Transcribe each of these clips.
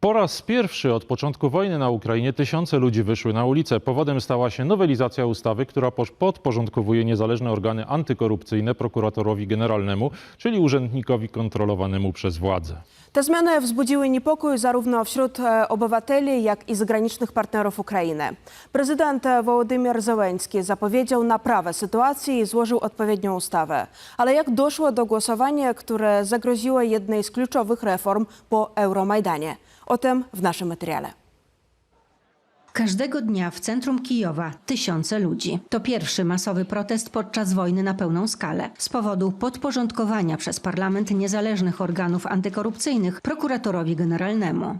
Po raz pierwszy od początku wojny na Ukrainie tysiące ludzi wyszły na ulicę. Powodem stała się nowelizacja ustawy, która podporządkowuje niezależne organy antykorupcyjne prokuratorowi generalnemu, czyli urzędnikowi kontrolowanemu przez władzę. Te zmiany wzbudziły niepokój zarówno wśród e, obywateli, jak i zagranicznych partnerów Ukrainy. Prezydent e, Wołodymyr Zełenski zapowiedział naprawę sytuacji i złożył odpowiednią ustawę. Ale jak doszło do głosowania, które zagroziło jednej z kluczowych reform po Euromajdanie? O tym w naszym materiale. Każdego dnia w centrum Kijowa tysiące ludzi. To pierwszy masowy protest podczas wojny na pełną skalę z powodu podporządkowania przez parlament niezależnych organów antykorupcyjnych prokuratorowi generalnemu.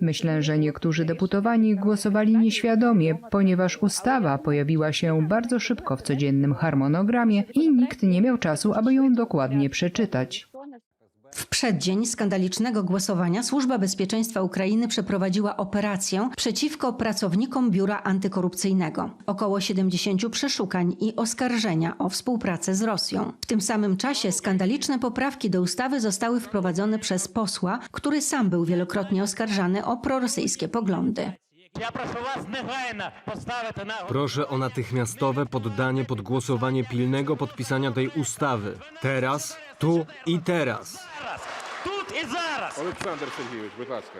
Myślę, że niektórzy deputowani głosowali nieświadomie, ponieważ ustawa pojawiła się bardzo szybko w codziennym harmonogramie i nikt nie miał czasu, aby ją dokładnie przeczytać. W przeddzień skandalicznego głosowania Służba Bezpieczeństwa Ukrainy przeprowadziła operację przeciwko pracownikom biura antykorupcyjnego. Około 70 przeszukań i oskarżenia o współpracę z Rosją. W tym samym czasie skandaliczne poprawki do ustawy zostały wprowadzone przez posła, który sam był wielokrotnie oskarżany o prorosyjskie poglądy. Proszę o natychmiastowe poddanie pod głosowanie pilnego podpisania tej ustawy. Teraz tu i teraz. зараз. Тут і зараз. Олександр Сергійович, будь ласка.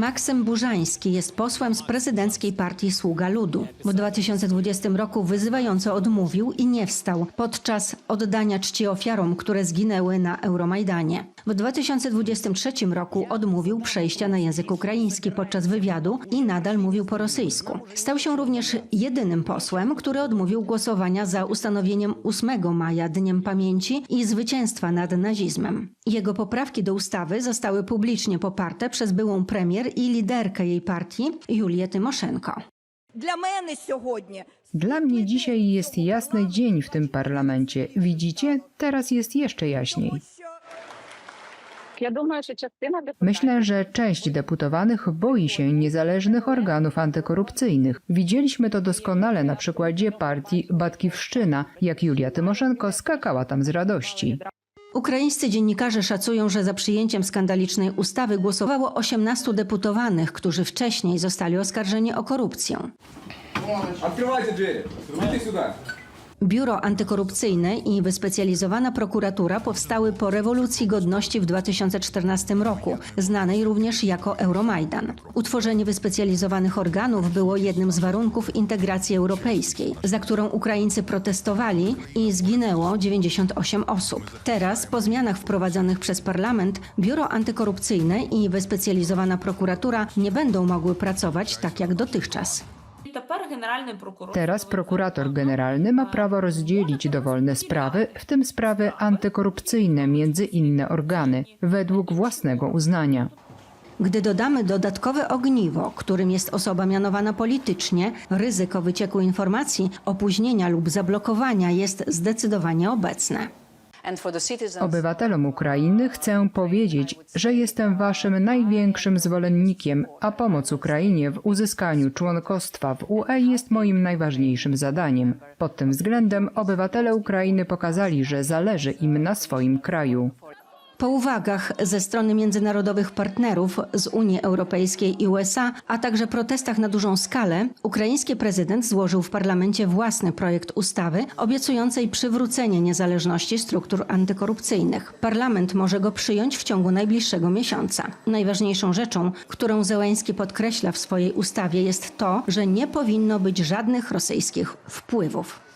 Maksym Burzański jest posłem z prezydenckiej partii Sługa Ludu. W 2020 roku wyzywająco odmówił i nie wstał podczas oddania czci ofiarom, które zginęły na Euromajdanie. W 2023 roku odmówił przejścia na język ukraiński podczas wywiadu i nadal mówił po rosyjsku. Stał się również jedynym posłem, który odmówił głosowania za ustanowieniem 8 maja Dniem Pamięci i zwycięstwa nad nazizmem. Jego poprawki do ustawy zostały publicznie poparte przez byłą premier i liderkę jej partii Julię Tymoszenko. Для мене сьогодні Dla mnie dzisiaj jest jasny dzień w tym parlamencie. Widzicie? Teraz jest jeszcze jaśniej. Я думаю, що частина депутатів Myślę, że część deputowanych boi się niezależnych organów antykorupcyjnych. Widzieliśmy to doskonale na przykładzie partii Batkiwszczyna, jak Julia Tymoszenko skakała tam z radości. Ukraińscy dziennikarze szacują, że za przyjęciem skandalicznej ustawy głosowało 18 deputowanych, którzy wcześniej zostali oskarżeni o korupcję. Открывайте двери. Идите сюда. Biuro Antykorupcyjne i wyspecjalizowana prokuratura powstały po rewolucji godności w 2014 roku, znanej również jako Euromajdan. Utworzenie wyspecjalizowanych organów było jednym z warunków integracji europejskiej, za którą Ukraińcy protestowali i zginęło 98 osób. Teraz, po zmianach wprowadzonych przez parlament, Biuro Antykorupcyjne i wyspecjalizowana prokuratura nie będą mogły pracować tak jak dotychczas. Teraz prokurator generalny ma prawo rozdzielić dowolne sprawy, w tym sprawy antykorupcyjne, między inne organy, według własnego uznania. Gdy dodamy dodatkowe ogniwo, którym jest osoba mianowana politycznie, ryzyko wycieku informacji, opóźnienia lub zablokowania jest zdecydowanie obecne. Obywatelom Ukrainy chcę powiedzieć, że jestem waszym największym zwolennikiem, a pomoc Ukrainie w uzyskaniu członkostwa w UE jest moim najważniejszym zadaniem. Pod tym względem obywatele Ukrainy pokazali, że zależy im na swoim kraju. Po uwagach ze strony międzynarodowych partnerów z Unii Europejskiej i USA, a także protestach na dużą skalę, ukraiński prezydent złożył w parlamencie własny projekt ustawy obiecującej przywrócenie niezależności struktur antykorupcyjnych. Parlament może go przyjąć w ciągu najbliższego miesiąca. Najważniejszą rzeczą, którą Zełański podkreśla w swojej ustawie jest to, że nie powinno być żadnych rosyjskich wpływów.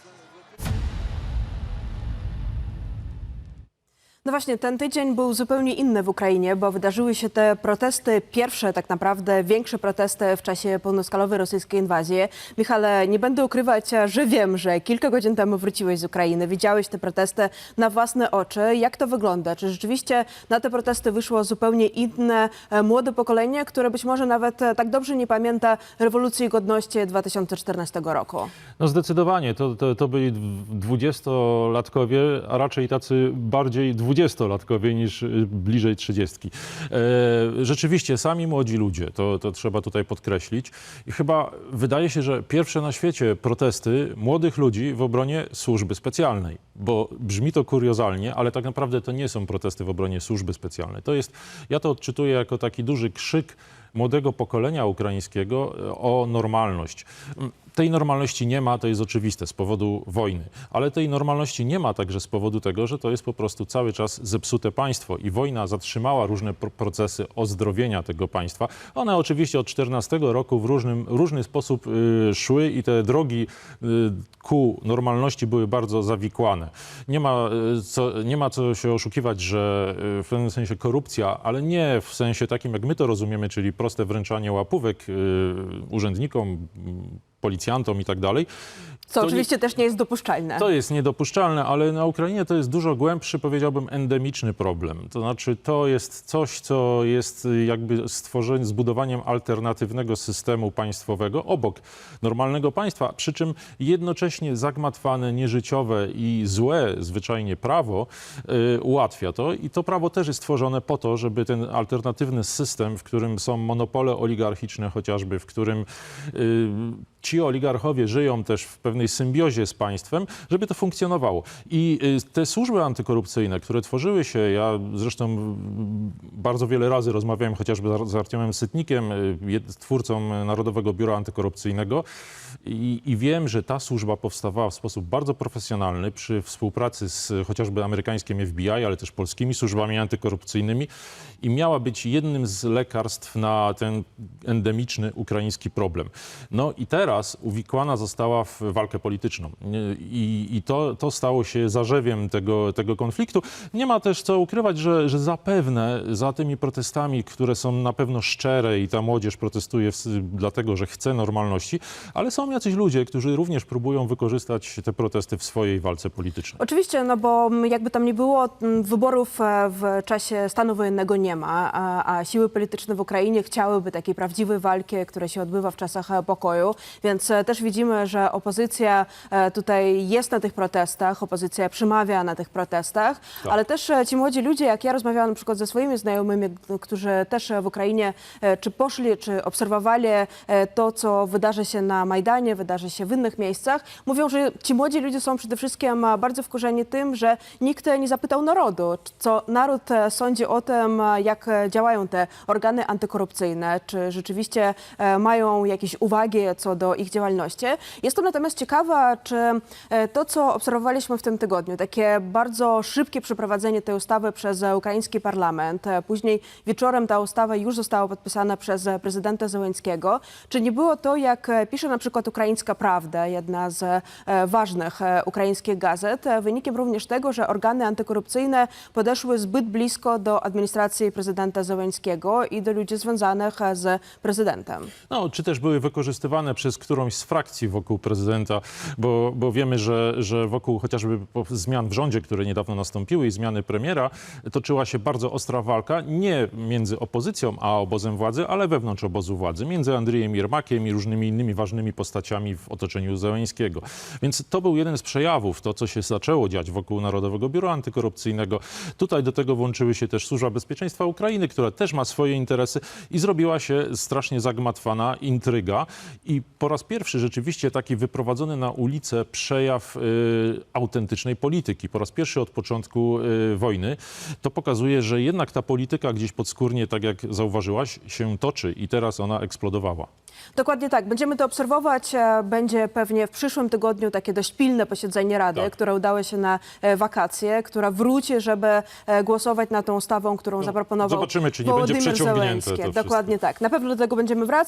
No właśnie, ten tydzień był zupełnie inny w Ukrainie, bo wydarzyły się te protesty, pierwsze tak naprawdę większe protesty w czasie pełnoskalowej rosyjskiej inwazji. Michale, nie będę ukrywać, że wiem, że kilka godzin temu wróciłeś z Ukrainy, widziałeś te protesty na własne oczy. Jak to wygląda? Czy rzeczywiście na te protesty wyszło zupełnie inne e, młode pokolenie, które być może nawet e, tak dobrze nie pamięta rewolucji godności 2014 roku? No zdecydowanie, to, to, to byli dwudziestolatkowie, a raczej tacy bardziej dwudziestolatkowie dwudziestolatkowie niż y, bliżej trzydziestki. E, Rzeczywiście, sami młodzi ludzie, to, to trzeba tutaj podkreślić. I chyba wydaje się, że pierwsze na świecie protesty młodych ludzi w obronie służby specjalnej. Bo brzmi to kuriozalnie, ale tak naprawdę to nie są protesty w obronie służby specjalnej. To jest, ja to odczytuję jako taki duży krzyk młodego pokolenia ukraińskiego e, o normalność. Tej normalności nie ma, to jest oczywiste, z powodu wojny. Ale tej normalności nie ma także z powodu tego, że to jest po prostu cały czas zepsute państwo i wojna zatrzymała różne pro- procesy ozdrowienia tego państwa. One oczywiście od 14 roku w różnym, różny sposób y, szły i te drogi y, ku normalności były bardzo zawikłane. Nie ma, y, co, nie ma co się oszukiwać, że y, w pewnym sensie korupcja, ale nie w sensie takim, jak my to rozumiemy, czyli proste wręczanie łapówek y, urzędnikom, mm, policjantom i tak dalej. Co To nie- oczywiście też nie jest dopuszczalne. to jest niedopuszczalne, ale na Ukrainie to jest dużo głębszy, powiedziałbym, endemiczny problem. To znaczy, to jest coś, co jest jakby stworzeniem, zbudowaniem alternatywnego systemu państwowego obok normalnego państwa, przy czym jednocześnie zagmatwane, nieżyciowe i złe zwyczajnie prawo y, ułatwia to. I to prawo też jest stworzone po to, żeby ten alternatywny system, w którym są monopole oligarchiczne chociażby, w którym y, ci oligarchowie żyją też w pewnej symbiozie z państwem, żeby to funkcjonowało. I y, te służby antykorupcyjne, które tworzyły się, ja zresztą mm, bardzo wiele razy rozmawiałem chociażby z- Artiomem Sytnikiem, y, twórcą Narodowego Biura Antykorupcyjnego i, i wiem, że ta służba powstawała w sposób bardzo profesjonalny przy współpracy z chociażby amerykańskim FBI, ale też polskimi służbami antykorupcyjnymi i miała być jednym z lekarstw na ten endemiczny ukraiński problem. No i teraz uwikłana została w walkę polityczną. I, i to, to stało się zarzewiem tego, tego konfliktu. Nie ma też co ukrywać, że, że zapewne za tymi protestami, które są na pewno szczere i ta młodzież protestuje w, dlatego, że chce normalności, ale są jacyś ludzie, którzy również próbują wykorzystać te protesty w swojej walce politycznej. Oczywiście, no bo jakby tam nie było, m, wyborów e, w czasie stanu wojennego nie ma, a, a siły polityczne w Ukrainie chciałyby takiej prawdziwej walki, która się odbywa w czasach pokoju, więc e, też widzimy, że opozycja e, tutaj jest na tych protestach, opozycja przemawia na tych protestach, ale też e, ci młodzi ludzie, jak ja rozmawiałam na przykład ze swoimi znajomymi, którzy też w Ukrainie czy poszli, czy obserwowali to, co wydarzy się na Majdanie, wydarzy się w innych miejscach, mówią, że ci młodzi ludzie są przede wszystkim bardzo wkurzeni tym, że nikt nie zapytał narodu, co naród sądzi o tym, jak działają te organy antykorupcyjne, czy rzeczywiście mają jakieś uwagi co do ich działalności. Jestem natomiast ciekawa, czy e, to, co obserwowaliśmy w tym tygodniu, takie bardzo szybkie przeprowadzenie tej ustawy przez ukraiński parlament, e, później wieczorem ta ustawa już została podpisana przez prezydenta Zełenskiego, czy nie było to, jak e, pisze na przykład Ukraińska Prawda, jedna z ważnych ukraińskich gazet, wynikiem również tego, że organy antykorupcyjne podeszły zbyt blisko do administracji prezydenta Zełenskiego i do ludzi związanych z prezydentem. No, czy też były wykorzystywane przez którąś z frakcji wokół prezydenta, bo, bo wiemy, że, że wokół chociażby zmian w rządzie, które niedawno nastąpiły i zmiany premiera, toczyła się bardzo ostra walka nie między opozycją a obozem władzy, ale wewnątrz obozu władzy, między Andrzejem Jermakiem i różnymi innymi ważnymi postaciami w otoczeniu Zełęńskiego. Więc to był jeden z przejawów, to co się zaczęło dziać wokół Narodowego Biura Antykorupcyjnego. Tutaj do tego włączyły się też Służba Bezpieczeństwa Ukrainy, która też ma swoje interesy i zrobiła się strasznie zagmatwana intryga. I po raz pierwszy rzeczywiście taki wyprowadzony na ulicę przejaw y, autentycznej polityki. Po raz pierwszy od początku y, wojny. To pokazuje, że jednak ta polityka gdzieś podskórnie, tak jak zauważyłaś, się toczy i teraz ona eksplodowała. Dokładnie tak. Będziemy to obserwować. E, Będzie pewnie w przyszłym tygodniu takie dość pilne posiedzenie Rady, Tak. które udało się na e, wakacje, która wróci, żeby e, głosować nad tą ustawą, którą zaproponował zobaczymy, czy nie będzie Wołodymyr przeciągnięte Zełenski. wszystko. Dokładnie tak. Na pewno do tego będziemy wracać.